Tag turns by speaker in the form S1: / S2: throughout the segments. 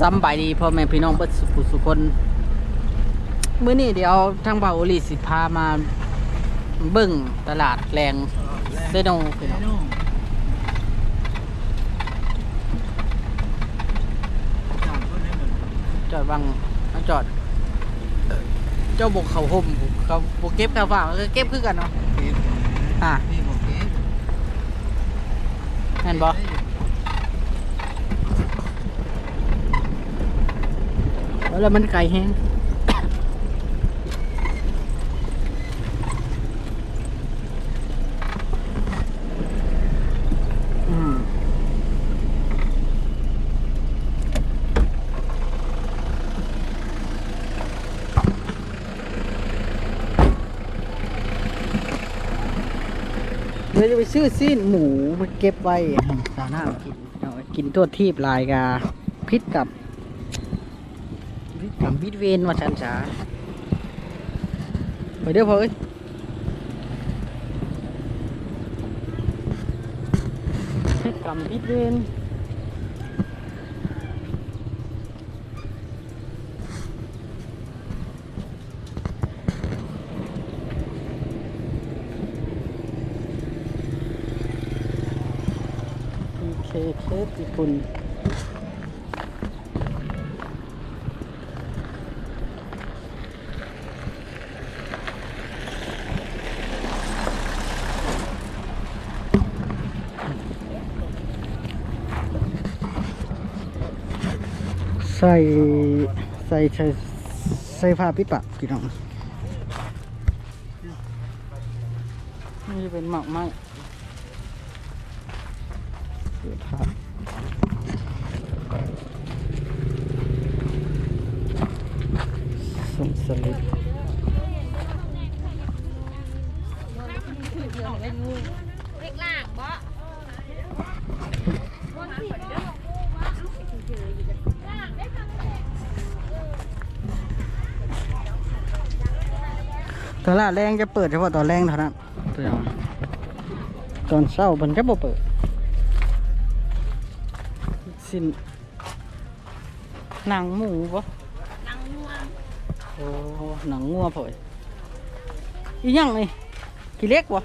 S1: สำบายดีพ่อแม่พี่น้องเบิดสุขุสุคนมื้อนี้เดี๋ยวทางเบาโอลีสิพามาเบิ่งตลาดแรงเซโนพี่น้องจอดบังมาจอด เจ้าบกเขาห่มเขาบกเก็บข้าวฟ่างก็เก็บคือกันเนาะอะเห็นบ่ แล้วมันไก่แห้งอืมเดี๋ยวจะไปซื้อซีนหมูมาเก็บไว้ให้สาวหน้ามากินเอาไว้กินตัวทีบลายกาพิษกับพิษกับ วิดเวนมาชันช้าไปเด้อพ่อเอ้ยกับวิดเวนพีเคเทสญี่ปุ่น ใส่ใส่ใส่ใส่ผ้าปิดปากพี่น้องนี่เป็นหมากไม้เสื้อผ้าส่งสลิป
S2: เล็กล่างบ่
S1: ตลาดแรงจะเปิดเฉพาะตอนแรงเท่านั้นพี่น้องตอนเช้ามันจะบ่เปิด สิ้นหนังหมูปะ
S2: นางง่วง
S1: โอ้หนังงัวเผยอีหยังนี่กี่เล็กวะ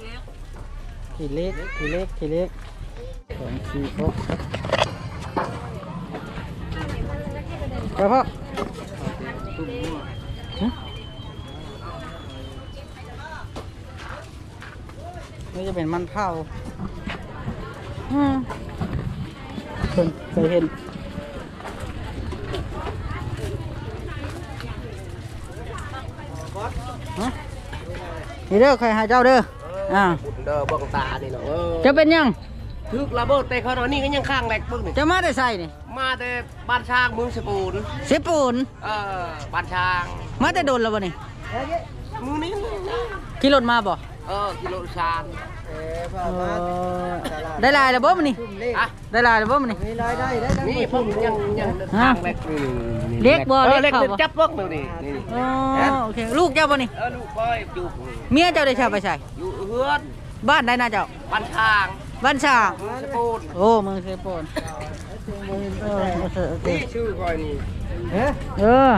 S1: กี่เล็กกี่เล็กกี่เล็กสองสี่หกไปพ่อ นี่จะเป็นมันเผาอืมเคยเคยเห็นฮะนี่เด้อใครหาเจ้าเด้ออ่า
S3: เด้อเบิ่งตานี่เนาะเออ
S1: จะเป็นหยัง
S3: ทึกระเบิดแต่เขาเนาะนี่ก็ยังข้างแหลกเบิ่งนี่
S1: จะมาได้ใส่นี่
S3: มาแต่บ้านช้างเมืองสปูน
S1: เสียปูน
S3: เออบ้านช้าง
S1: มาแต่โดนแล้วบ่นี่
S3: มือนี้
S1: ขี่รถมาบ่
S3: เออกิโลชาน
S1: เออได้ลายแล้วบ่มันนี่
S3: อะ
S1: ได้ลายแล้วบ่มันนี่
S3: นี่ผมยังยัง
S1: ฮะ
S3: ข้างแหลกนี่นี่
S1: เล็กบ่
S3: ออ
S1: เล็
S3: เล็
S1: ก
S3: ก
S1: เข้าบ่
S3: จับเบิ่งดูนี่นี่
S1: อ๋อโอเคลูกเจ้าบ่นี่
S3: เออลูกก้อยอยู่
S1: เมียเจ้าได้ชาไปใส่
S3: อยู่เฮือน
S1: บ้านได้น่าเจ้า
S3: บ้านช้าง
S1: บ้านช่าง
S3: เมืองสปูน
S1: โอ้เมืองเซโปนเออโอเคโอเค
S3: นี่ชื่อก้อยนี่
S1: เออ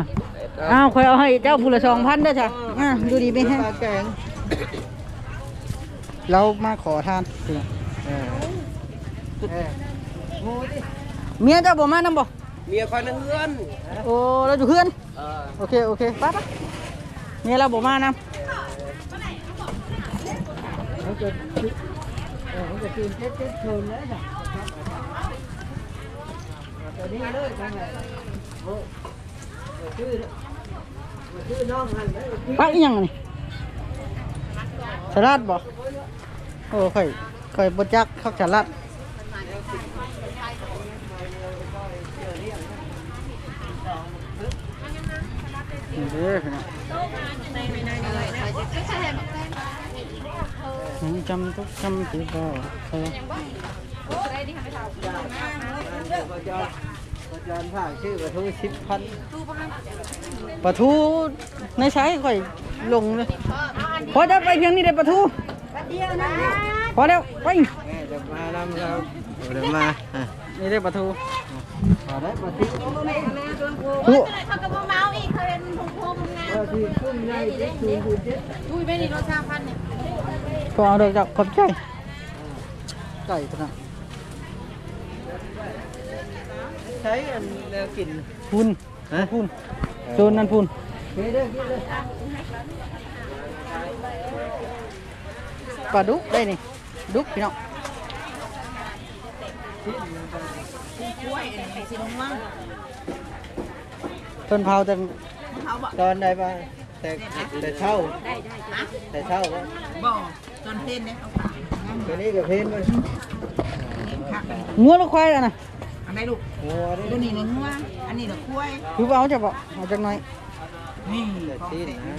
S1: อ้าวคอยเอาให้เจ้าผู้ละสองพันเด้อจ้ะอะดูดีไหมฮะเรา มาขอทานเมียเจ้าบ่มานำบ่
S3: เมียคอยในเฮือน
S1: โอ้เราอยู่เพื่อน
S3: เออ
S1: โอเคโอเคไป้าป้าเมียเราบ่มานำเขาจะเขาจะกินเจ็ดเจ็ดเทินแล้วจ้ะตัวนี้เลยไปไงโอ้ชื่อชื่อน้องหันป้าอีหยังนี่สลัดบ่ โอ้ค่อยค่อยบ่จักข้าวสลัดนี่เด้อพี่น้องอืมจำทุกคำที่บอกใช่
S4: จานผ่าชื่อปลาทูสิบพัน
S1: ปลาทูในใช้ค่อยลงเลยพอได้ไปเพียงนี้ได้ปลาทู พอแล้วไป
S4: แม่จะมานำเราเดี๋ยวมาอะ
S1: นี่ได้ปลาทู
S4: เอาได้มาทิ้ง
S1: ทุ
S2: เขาก็บ่เมาอีกเขาเป็นพงพงงาม
S4: เอาที่ขึ้นได้ที่สูงสุดเจ็ด
S2: อุ้ยไม่ดีรถชาพันเนี่ย
S1: ก็เอาเด้อเจ้าขอบใจไก่ตัวนั้น
S4: ใช้อันแนวกิน
S1: พูน
S4: ฮะ
S1: พูนโซนนั่นพูน
S4: เฮ้ยเด้อเฮ้ยเด้อ
S1: ปลาดุกได้นี่ดุกพี่น้อง
S2: กล้วยไข่สีม่วง
S1: ต้นเผาแต่
S2: เขาบอก
S4: ตอนใดบ้างแต่แต่เช่า
S2: ได้ได้ฮะ
S4: แต่เช่าบ่
S2: บ่จนเพนเนี่ยเขาขาย
S4: ตัวนี้กับเพนมัน
S2: คัก
S1: งัวหรือควายอะนะ
S2: อันไหนลูก
S4: โอ้ได้
S2: ตัวนี้เนื้องัวอันนี้เนื้อกล้วย
S1: คือว่าเอาจะบอกเอาจังหน่อย
S2: นี่
S4: แต่
S2: ของ
S4: ที่
S2: เสร็จ
S4: นะ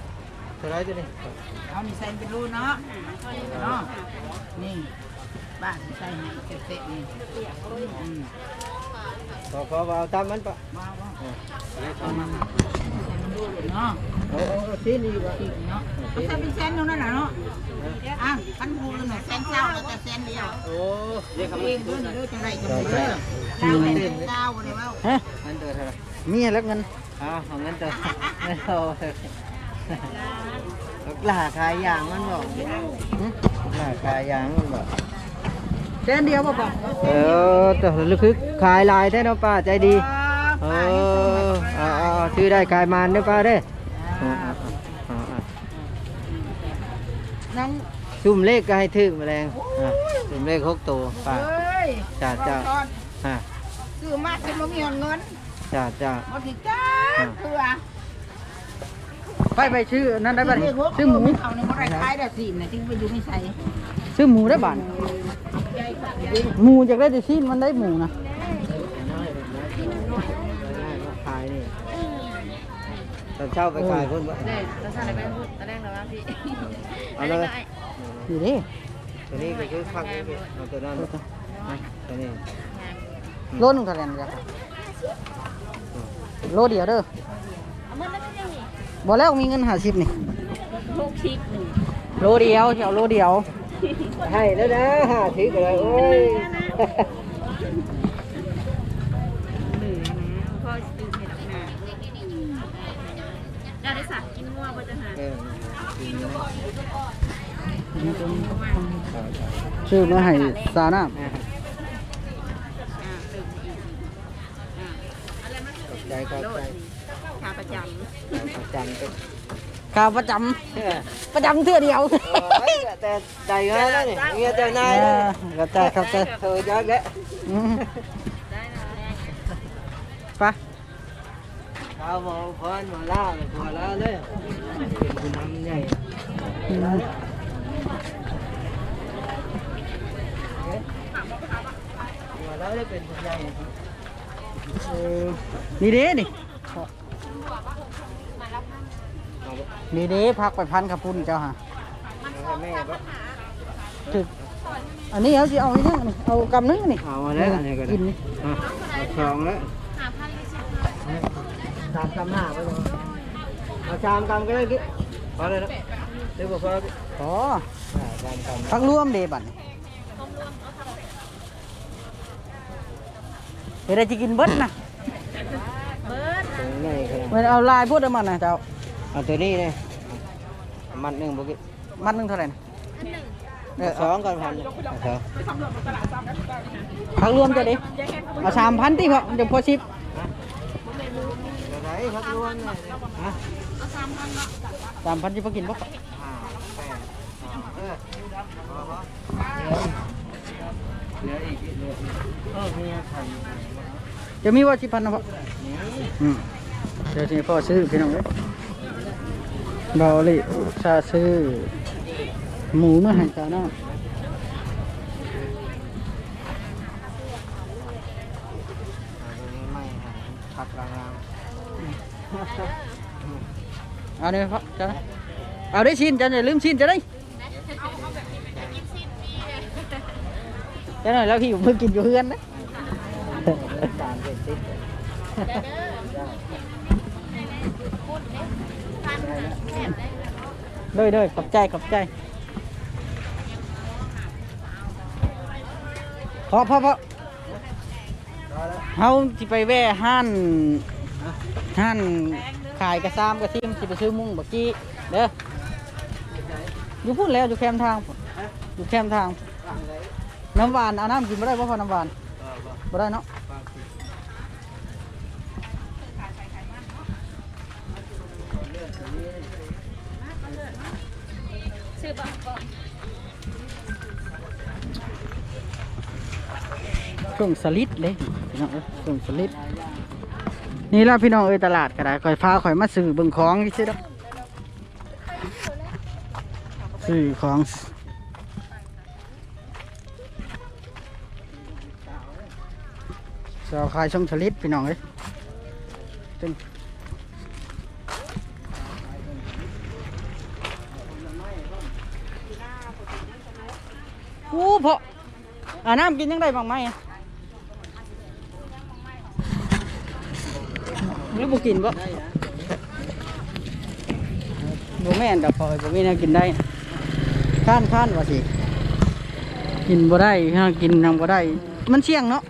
S4: เท่าไรตัวนี้
S2: เอานี่ใส่เป็นรูเนาะเนาะนี่บ้านใส่เสร็จๆนี่อืม
S4: พอพอเอาตามมันปะ
S2: ว้าวว้าวเนาะ
S4: โอ้โอ้ที่นี่วะ
S2: อีกเนาะเอาใส่เป็นเส้นนู่นน่ะเนาะอะพันพูนหน่อยเส้นเจ้าแล้วก็เส้นเดียว
S4: โอ้เรียกคำ
S2: เอ
S4: ว่าง
S2: เด้อเด้อจังไรจังไรเด้อเจ้าเส้นเจ้าบ่ได้เว้า
S1: ฮะ
S4: เงินตัวเท่าไหร่
S1: มีแล้วเงิน
S4: อ้าวเอาเงินตัวเงินตัว หลาขายยางมันบอก
S1: หึ
S4: หลาขายยางมันบอก
S1: แค่เดียวบ่ปะ
S4: เออแต่ลึกคือขายลายแท้เนาะป้าใจดีเออเอาเอาเอาซื้อได้ขายมันเด้อป้าเด้อเอาเอาเอาเอา
S1: น้อง
S4: ซุ่มเลขก็ให้ถึกแมลงอะซุ่มเลขหกตัวป้า
S2: เฮ้ย
S4: จ้าจ้าฮะ
S2: ซื้อมาจนบ่มีเงิน
S4: จ้าจ้า
S2: บ่ถึงจ้าเถื่อ
S1: ไปไปชื่อนั่นได้ป่ะนี่ชื่อหมู
S2: เอาในบ่ได้ขายได้สิน่ะจึงไปอยู่ไม่ใส่
S1: ชื่อหมูได้บ้านหมูจากได้แต่ชิ้นมันได้หมูนะ
S4: ขายนี่ตอนเช้าไปขายคนบ่
S2: เด้แล้วสั่นได้ไปพูดตะแรงแล้วว่าพี่
S4: เอาเลย
S1: อยู่ดิ
S4: ตัวนี้ก็คือพักนี่เอาตัวนั้นอะตัวนี้
S1: โลหนึงเท่าไหร่นะจ๊ะโลเดียวเด้อ
S2: เอามื้อนั้นยังนี่
S1: บอกแล้วมีเงินหาสิบนี่
S2: ลูกชิกนี่
S1: โลเดียวจะเอาโลเดียว
S4: ให้แล้วนะห้าสิบเลยโอ้ย
S2: เหลือนะพ่อซื้อให้ดอกนาได้ได้สักกินงัวบ่จะหา
S4: เออกินนะ
S1: ชื่อมาให้ซาน้
S4: อะ
S2: อ่าตื่นอีกอ่าอะไรมา
S4: ขอบใจขอบ
S2: โล
S4: ใจ
S2: ด ขาประจำ
S4: ประจำเป็นำ
S1: ข้าวประจ
S4: เออำ
S1: ประจำเทื่อเดียว
S4: โอ้ยแต่ใจเงินแล้วนี่เมียเจ้านาย
S1: เอ
S4: แล้ว
S1: อเข้าใจเข้าใจ
S4: เธอจักแล้ว
S1: อืม
S2: ได้นะ
S1: ไป
S4: ข้าวหมอพรมาล่าเลยพอแล้วเลยเป็นผู้นำใหญ่
S1: อืม
S4: มาแล้วได้เป็นผู้ใหญ่
S1: เออนี่เด้นี่ นี่เด้พักไปพันขับปุ่นเจ้าฮะ
S4: เอาให้แม่บ่
S1: ถึกอันนี้เอาสิเอาอีกอย่างนี่เอากำนึงนี่
S4: เอามาแล้วอันนี้ก็ได้
S1: กินนี่
S4: อะเอาสองแล้ว
S2: หาพันลิสิบ
S4: สามกำห้าไปเลยเอาสามกำก็ได้กิ๊กพอเลยนะเดี๋ยวบอกพอกิ๊ก
S1: อ๋อ
S4: อ่าสามกำ
S1: พักร่วมเดบัดนี่เดี๋ยวเราจะกินเบิดนะ
S2: เบิร์ด
S4: ตรงไหนขนาด
S1: เมื่อเอาลายพูดเอามันนะเจ้า
S4: เอาตัวนี้เลยมัดหนึ่งบอกกิ๊ก
S1: มัดหนึงเท่าไหร่นะเออ
S4: สองก่อนพันเอาสอง
S1: พักรวมจะดิเอาสามพันที่พอเดี๋ยวพอชิป
S4: เดี๋ยวไหนพักรวมเลยฮะ
S1: สามพันที่พอกินปะ
S4: ห้าแปดเออพอพอเหลืออีกเหลืออีกเออมีไข่
S1: จะมีว่าชิปพันนะพ่อ
S4: นี่
S1: อืมเดี๋ยวทีพ่อซื้อพี่น้องเลย เบาเลยอุตส่าห์ซื้อ หมูมาให้จ้าเนาะ
S4: ไม่ผักลาง
S1: เอาเนี่ยพ่อจ้านะเอาได้ชิ้นจ้าอย่าลืมชิ้นจะได้จ้าหน่อยแล้วพี่อยู่เพิ่งกินอยู่เฮือนนะ
S4: ๆตาม เด้
S1: อเด้อขอบใจขอบใจพอพอพอเฮาสิไปแว่ห้านห้านขายกระซามกระซิมสิไปซื้อมุ้งบักกี้เด้ออยู่พูดแล้วอยู่แคมทางอยู่แคมทาง น้ำหวานเอาน้ำกินไม่ได้เพราะพอน้ำหวานไม่ได้เนาะ ช่วงสลิดเลยพี่น้องเอ้ยช่วงสลิดนี่ละพี่น้องเอ้ยตลาดก็ได้คอยพาคอยมาซื้อเบิ่งของที่ซื้อดอซื้อของสาขายช่องสลิดพี่น้องเอ้ยเป็น อ้เพาะอาน้ำกินยังได้บ้างไหมหรือบุกินบ่บ่แม่นดอกพอยบุมีน่ากินได้ข้านข้านว่าสิ กินบ่ได้ข้ากินทางบ่ได้ มันเสี่ยงเนาะ